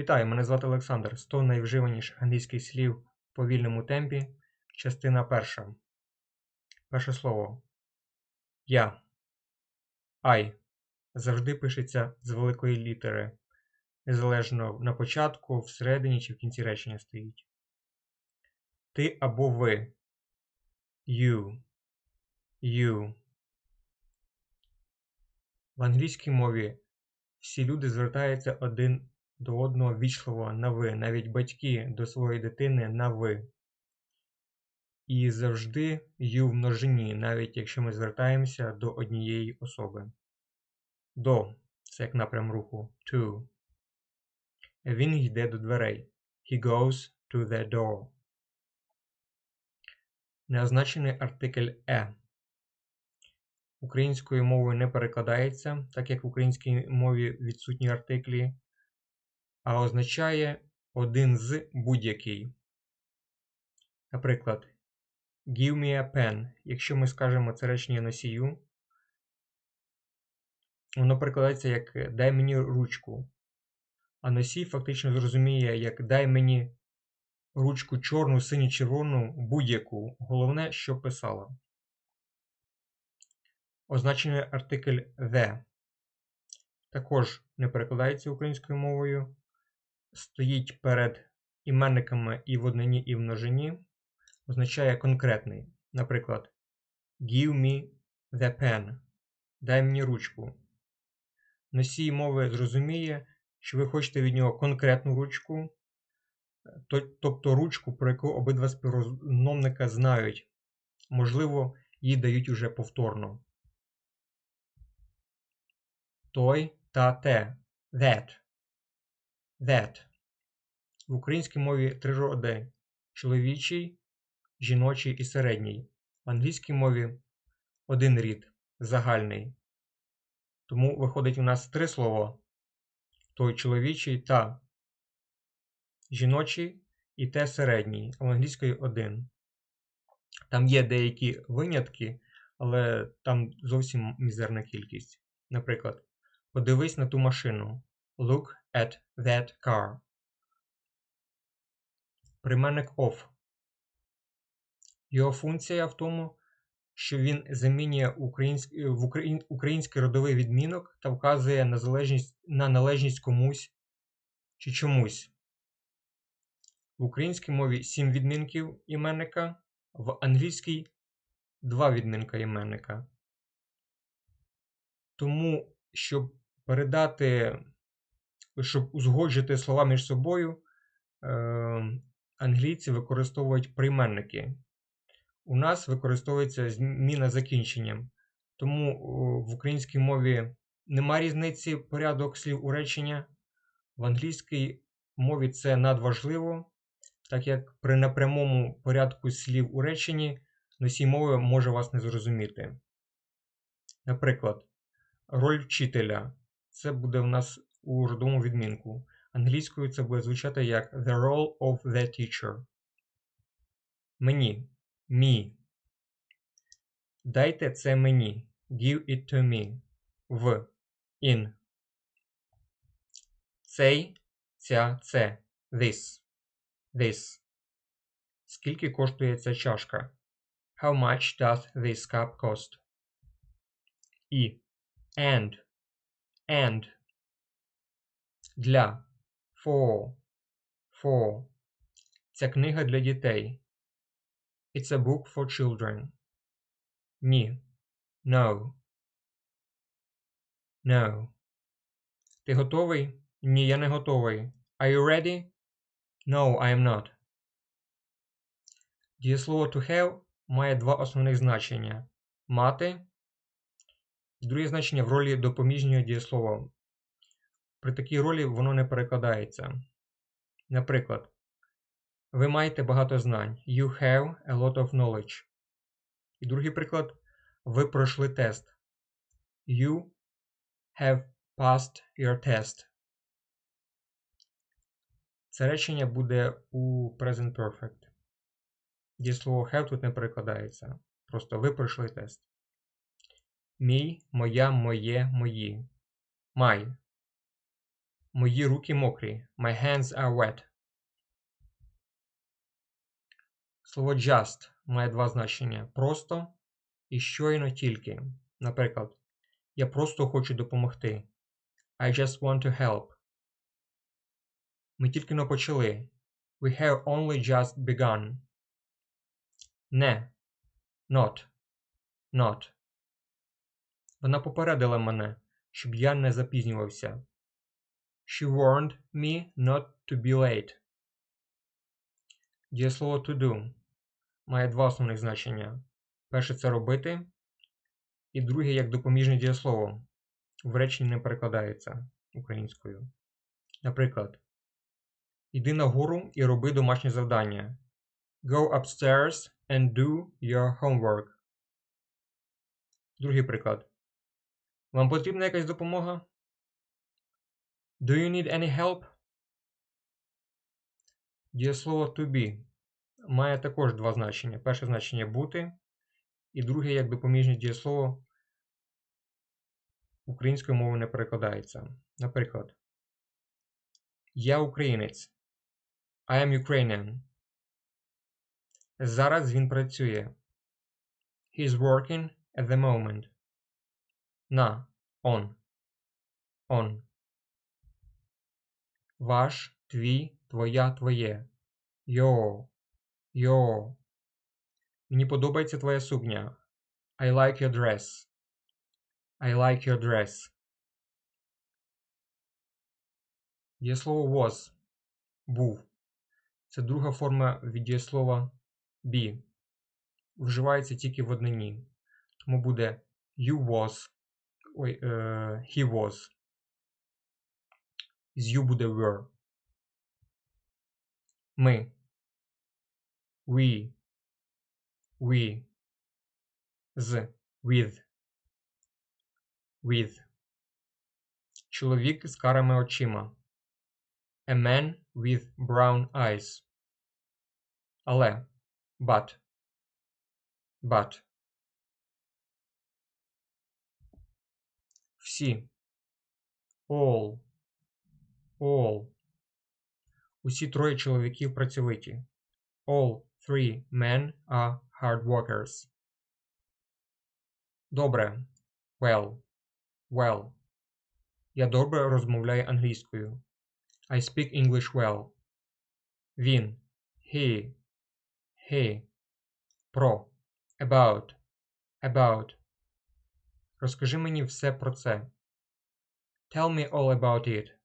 Вітаю, мене звати Олександр. 100 найвживаніших англійських слів в повільному темпі. Частина перша. Перше слово. Я. I. Завжди пишеться з великої літери. Незалежно на початку, всередині чи в кінці речення стоїть. Ти або ви. You. You. В англійській мові всі люди звертаються один до одного ввічливо на ви, навіть батьки до своєї дитини на ви. І завжди ю в множині, навіть якщо ми звертаємося до однієї особи. До це як напрям руху to. Він йде до дверей. He goes to the door. Неозначений артикль е. Українською мовою не перекладається, так як в українській мові відсутні артиклі, а означає один з будь-який. Наприклад, give me a pen. Якщо ми скажемо це речення носію, воно перекладається як дай мені ручку. А носій фактично зрозуміє, як дай мені ручку чорну, синю, червону, будь-яку. Головне, що писала. Означений артикль the. Також не перекладається українською мовою. Стоїть перед іменниками і в однині, і в множині. Означає конкретний. Наприклад, Give me the pen. Дай мені ручку. Носій мови зрозуміє, що ви хочете від нього конкретну ручку, тобто ручку, про яку обидва співрозмовника знають. Можливо, її дають уже повторно. Той та те. That. That. В українській мові три роди: чоловічий, жіночий і середній. В англійській мові один рід загальний. Тому виходить у нас три слова: той чоловічий та жіночий і те середній, а в англійської один. Там є деякі винятки, але там зовсім мізерна кількість. Наприклад, подивись на ту машину. Look at that car. Прийменник of. Його функція в тому, що він замінює український, в україн, український родовий відмінок та вказує на, залежність, на належність комусь чи чомусь. В українській мові 7 відмінків іменника, в англійській 2 відмінка іменника. Тому, щоб передати, щоб узгоджити слова між собою, е, англійці використовують прийменники. У нас використовується зміна закінченням. Тому в українській мові нема різниці порядок слів у речення. В англійській мові це надважливо, так як при непрямому порядку слів у реченні носій мови може вас не зрозуміти. Наприклад, роль вчителя це буде в нас у родовому відмінку. Англійською це буде звучати як The role of the teacher. Мені. Me. Дайте це мені. Give it to me. В. In. Цей. Ця. Це. This. This. Скільки коштує ця чашка? How much does this cup cost? І. And. And. Для. For. For. Ця книга для дітей. It's a book for children. Ні. No. No. Ти готовий? Ні, я не готовий. Are you ready? No, I am not. Дієслово to have має два основних значення: мати. Друге значення в ролі допоміжнього дієслова. При такій ролі воно не перекладається. Наприклад, ви маєте багато знань. You have a lot of knowledge. І другий приклад. Ви пройшли тест. You have passed your test. Це речення буде у Present Perfect. Дієслово have тут не перекладається. Просто ви пройшли тест. Мій, моя, моє, мої. My. Мої руки мокрі. My hands are wet. Слово just має два значення: просто і щойно тільки. Наприклад, я просто хочу допомогти. I just want to help. Ми тільки но почали. We have only just begun. Не. Not. Not. Вона попередила мене, щоб я не запізнювався. She warned me not to be late. Дієслово to do має два основних значення. Перше це робити, і друге як допоміжне дієслово. В реченні не перекладається українською. Наприклад, Іди нагору і роби домашнє завдання. Go upstairs and do your homework. Другий приклад. Вам потрібна якась допомога? Do you need any help? Дієслово to be має також два значення. Перше значення бути, і друге як допоміжне дієслово українською мовою не перекладається. Наприклад, Я українець. I am Ukrainian. Зараз він працює. He is working at the moment. На. On. On. Ваш, твій, твоя, твоє. Йо. Йо. Мені подобається твоя сукня. I like your dress. I like your dress. Є слово was. Був. Це друга форма від дієслова be. Вживається тільки в однині. Тому буде you was. Ой, uh, he was. З you буде were. Ми. We. We. З. With. With. Чоловік з карими очима. A man with brown eyes. Але. But. But. Всі. All. All. Усі троє чоловіків працьовиті. All three men are hard workers. Добре. Well. Well. Я добре розмовляю англійською. I speak English well. Він. He. He. Про. About. About. Розкажи мені все про це. Tell me all about it.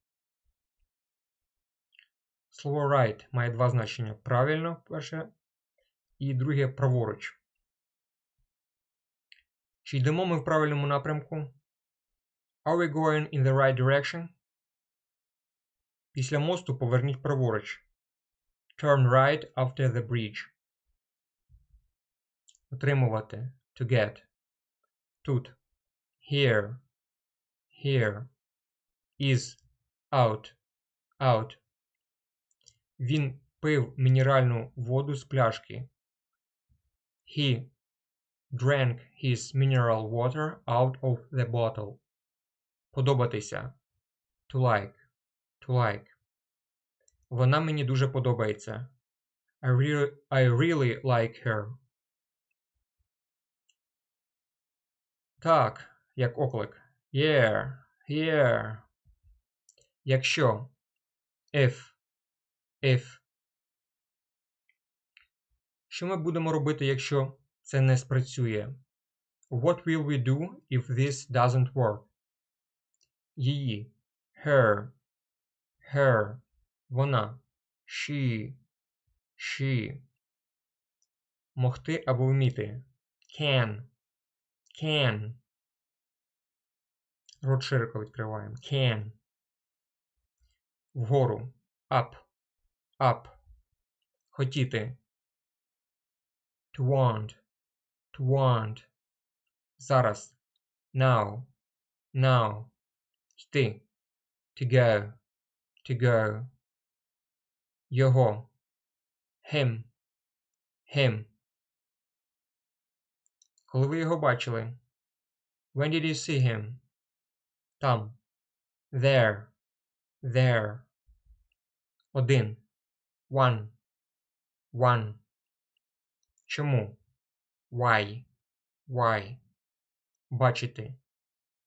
Слово right має два значення. Правильно, перше, і друге праворуч. Чи йдемо ми в правильному напрямку? Are we going in the right direction? Після мосту поверніть праворуч. Turn right after the bridge. Отримувати. To get. Тут. Here. Here. Is. Out. Out. Він пив мінеральну воду з пляшки. He drank his mineral water out of the bottle. Подобатися. To like. To like. Вона мені дуже подобається. I really, I really like her. Так, як оклик. Yeah, yeah. Якщо. If. If. Що ми будемо робити, якщо це не спрацює? What will we do if this doesn't work? Її. Her. Her. Вона. She. She. Могти або вміти. Can. Can. Рот широко відкриваємо. Can. Вгору. Up. Up. Хотіти. To want. To want. Зараз. Now. Now. Йти. To go. To go. Його. Him. Him. Коли ви його бачили? When did you see him? Там. There. there. Один. One. One. Чому? Why? Why? Бачити.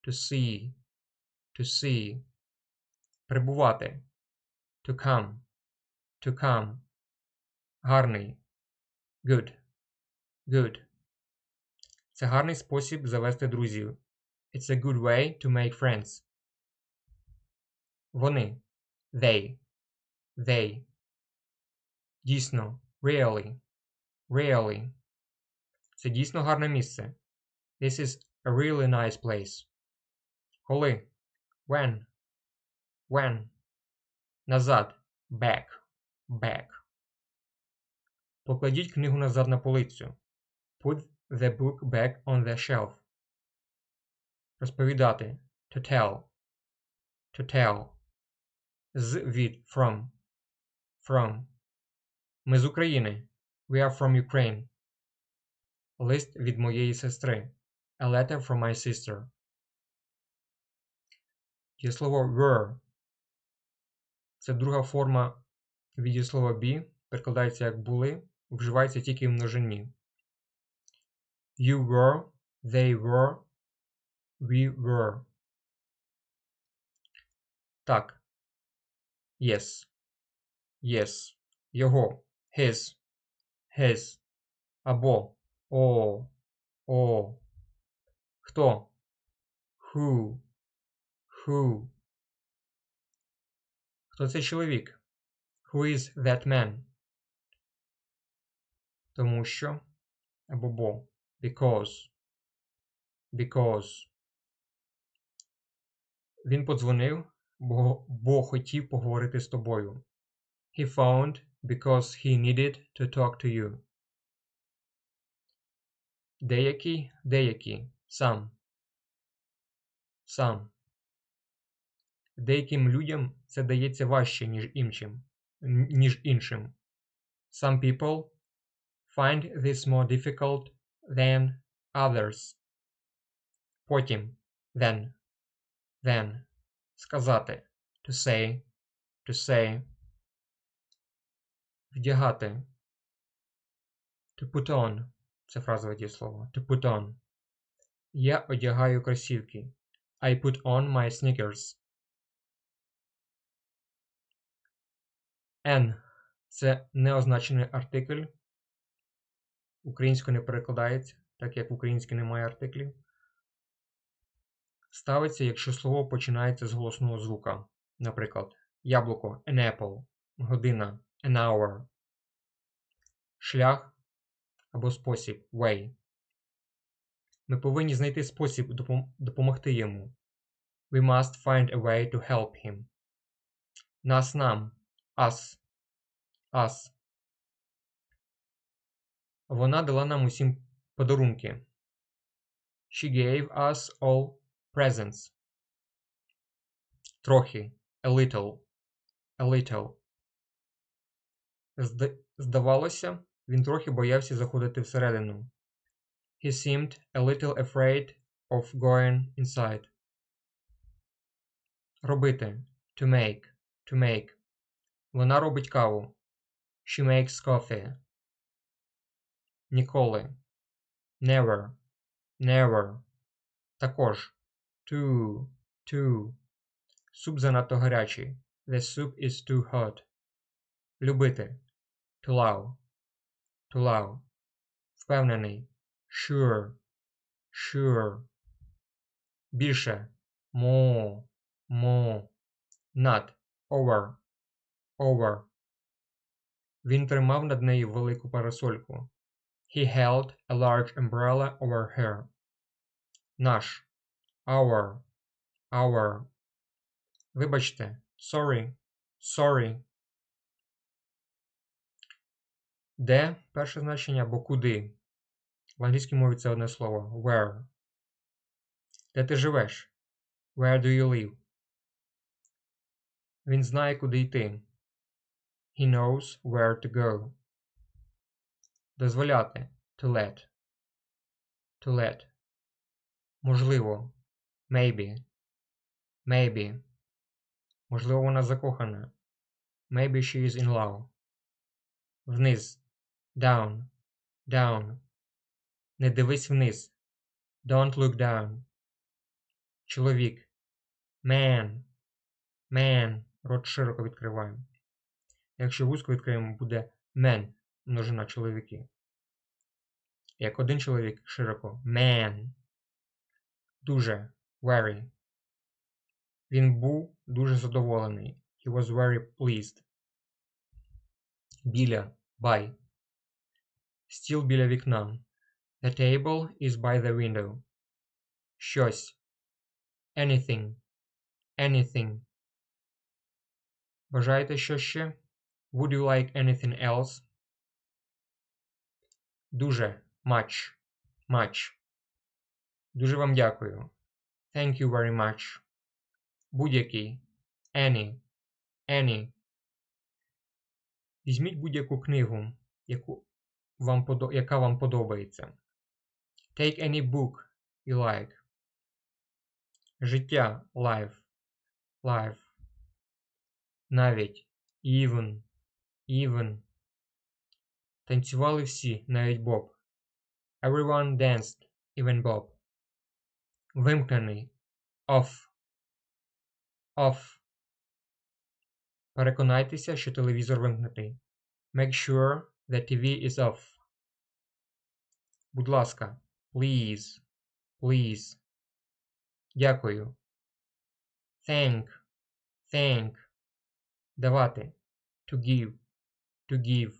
To see. To see. Прибувати. To come. To come. Гарний. Good. Good. Це гарний спосіб завести друзів. It's a good way to make friends. Вони. They. They. Дійсно. Really. Really. Це дійсно гарне місце. This is a really nice place. Коли? When. When. Назад. Back. Back. Покладіть книгу назад на полицю. Put the book back on the shelf. Розповідати. To tell. To tell. З від from. From. Ми з України. We are from Ukraine. Лист від моєї сестри. A letter from my sister. Дієслово were. Це друга форма від дієслова be. Перекладається як були. Вживається тільки в множині. You were, they were, we were. Так. Yes. Yes. Його. His. His. Або. О. О. Хто? Who. Who. Хто цей чоловік? Who is that man? Тому що. Або бо. Because. Because. Він подзвонив, бо, бо хотів поговорити з тобою. He phoned because he needed to talk to you. Деякий, деякий. Сам. Сам. Деяким людям це дається важче, ніж іншим. Ніж іншим. Some people find this more difficult than others. Потім. Then. Then. Сказати. To say. To say. Вдягати. To put on. Це фразове дієслово. To put on. Я одягаю кросівки. I put on my sneakers. N. Це неозначений артикль. Українською не перекладається, так як в українській немає артиклів. Ставиться, якщо слово починається з голосного звука. Наприклад, яблуко an apple, година an hour, шлях або спосіб way. Ми повинні знайти спосіб допом допомогти йому. We must find a way to help him. Нас нам. Us. Us. Вона дала нам усім подарунки. She gave us all presents. Трохи. A little. A little. Здавалося, він трохи боявся заходити всередину. He seemed a little afraid of going inside. Робити. To make. To make. Вона робить каву. She makes coffee. Ніколи. Never. Never. Також. Too. Too. Суп занадто гарячий. The soup is too hot. Любити. To love. To love. Впевнений. Sure. Sure. Більше. More. More. Над. Over. Over. Він тримав над нею велику парасольку. He held a large umbrella over her. Наш. Our. Our. Вибачте. Sorry. Sorry. Де перше значення або куди. В англійській мові це одне слово. Where. Де ти живеш? Where do you live? Він знає, куди йти. He knows where to go. Дозволяти. To let. To let. Можливо. Maybe. Maybe. Можливо, вона закохана. Maybe she is in love. Вниз. Down. Down. Не дивись вниз. Don't look down. Чоловік. Man. Man. Рот широко відкриваємо. Якщо вузько відкриємо, буде men. Множина чоловіки. Як один чоловік широко. Man. Дуже. Very. Він був дуже задоволений. He was very pleased. Біля. By. Стіл біля вікна. The table is by the window. Щось. Anything. Anything. Бажаєте що ще? Would you like anything else? Дуже. Much. Much. Дуже вам дякую. Thank you very much. Будь-який. Any. Any. Візьміть будь-яку книгу, яку вам подо... яка вам подобається. Take any book you like. Життя life. Life. Навіть even. Even. Танцювали всі, навіть Боб. Everyone danced, even Bob. Вимкнений. Off. Off. Переконайтеся, що телевізор вимкнутий. Make sure the TV is off. Будь ласка. Please. Please. Дякую. Thank. Thank. Давати. To give. To give.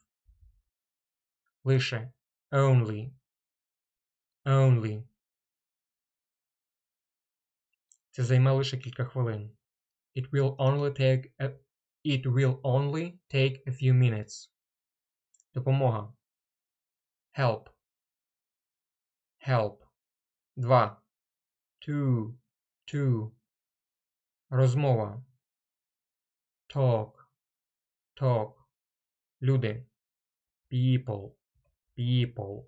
Лише. Only. Only. Це займе лише кілька хвилин. It will only take a, It will only take a few minutes. Допомога. Help. Help. Два. Two. Two. Розмова. Talk. Talk. Люди. People. People.